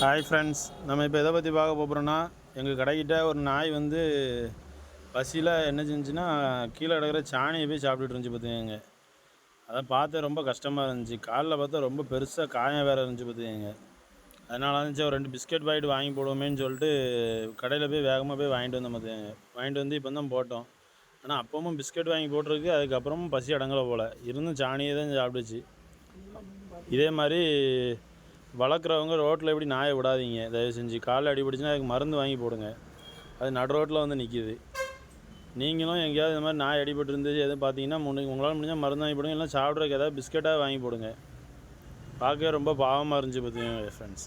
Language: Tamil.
ஹாய் ஃப்ரெண்ட்ஸ் நம்ம இப்போ எதை பற்றி பார்க்க போகிறோன்னா எங்கள் கடைக்கிட்ட ஒரு நாய் வந்து பசியில் என்ன செஞ்சுன்னா கீழே கிடக்கிற சாணியை போய் சாப்பிட்டுட்டு இருந்துச்சு பார்த்துக்கங்க. அதை பார்த்து ரொம்ப கஷ்டமாக இருந்துச்சு. காலில் பார்த்தா ரொம்ப பெருசாக காயம் வேறு இருந்துச்சு பார்த்துக்கங்க. அதனால இருந்துச்சு ஒரு ரெண்டு பிஸ்கட் பாக்கெட் வாங்கி போடுவோமேன்னு சொல்லிட்டு கடையில் போய் வேகமாக போய் வாங்கிட்டு வந்தோம் பார்த்துக்கங்க. வாங்கிட்டு வந்து இப்போ தான் போட்டோம். ஆனால் அப்பவும் பிஸ்கட் வாங்கி போட்டிருக்கு. அதுக்கப்புறமும் பசி அடங்கலை போல். இருந்தும் சாணியை தான் சாப்பிட்டுச்சு. இதே மாதிரி வளர்க்குறவங்க ரோட்டில் எப்படி நாயை விடாதீங்க. தயவு செஞ்சு காலில் அடிபட்டுச்சுன்னா அதுக்கு மருந்து வாங்கி போடுங்க. அது நடு ரோட்டில் வந்து நிற்கிது நீங்களும் எங்கேயாவது இந்த மாதிரி நாய் அடிபட்டு இருந்துச்சு எதுவும் பார்த்தீங்கன்னா முன்னுக்கு உங்களால் முடிஞ்சால் மருந்து வாங்கி போடுங்க. இல்லை சாப்பிட்றதுக்கு ஏதாவது பிஸ்கெட்டாக வாங்கி போடுங்க. பார்க்கவே ரொம்ப பாவமாக இருந்துச்சு பார்த்தீங்க ஃப்ரெண்ட்ஸ்